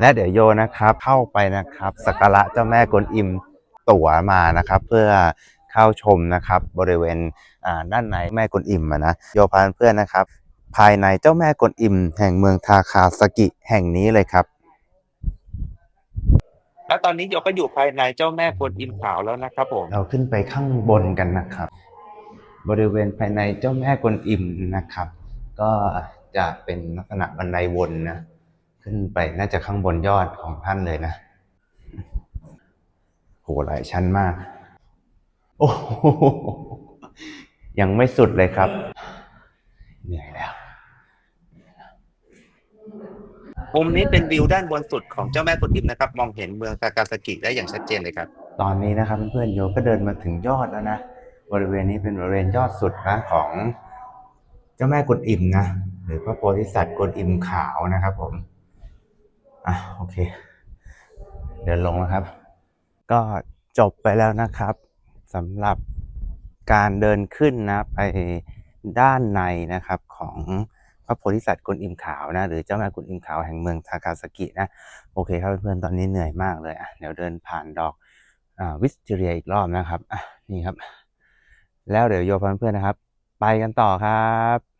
และเดี๋ยวโยนะครับเข้าไปนะครับสักการะเจ้าแม่กวนอิมตั๋วมานะครับ เพื่อเข้าชมนะครับบริเวณอ่าด้านในแม่กวนอิมอะนะโยพาเพื่อนๆนะครับ ภายในเจ้าแม่กวนอิม แห่งเมืองทาคาสกิแห่งนี้เลยครับแล้วตอนนี้โยก็อยู่ภายในเจ้าแม่กวนอิมขาวแล้วนะครับผมเราขึ้นไปข้างบนกันนะครับ บริเวณภายในเจ้าแม่กวนอิมนะครับ ก็จะเป็นลักษณะบันไดวนนะ ขึ้นไปน่าจะข้างบนยอดของท่านเลยนะโหหลายชั้นมาก โอ้โหยังไม่สุดเลยครับ เหนื่อยแล้ว มุมนี้เป็นวิวด้านบนสุดของเจ้าแม่กวนอิมนะครับ มองเห็นเมืองทากาซากิได้อย่างชัดเจนเลยครับ ตอนนี้นะครับเพื่อนๆโยก็เดินมาถึงยอดแล้วนะ บริเวณนี้เป็นบริเวณยอดสุดนะของเจ้าแม่กวนอิมนะ หรือพระโพธิสัตว์กวนอิมขาวนะครับผม อะโอเค เดินลงนะครับ ก็จบไปแล้วนะครับสำหรับการเดินขึ้นนะไปด้านในนะครับของพระโพธิสัตว์กวนอิมขาวนะหรือเจ้าแม่กวนอิมขาวแห่งเมืองทาคาสกินะโอเคครับเพื่อนๆตอนนี้เหนื่อยมากเลยอะเดี๋ยวเดินผ่านดอกอวิสเทเรียอีกรอบนะครับอะนี่ครับ แล้วเดี๋ยวโยพาเพื่อนๆนะครับ ไปกันต่อครับ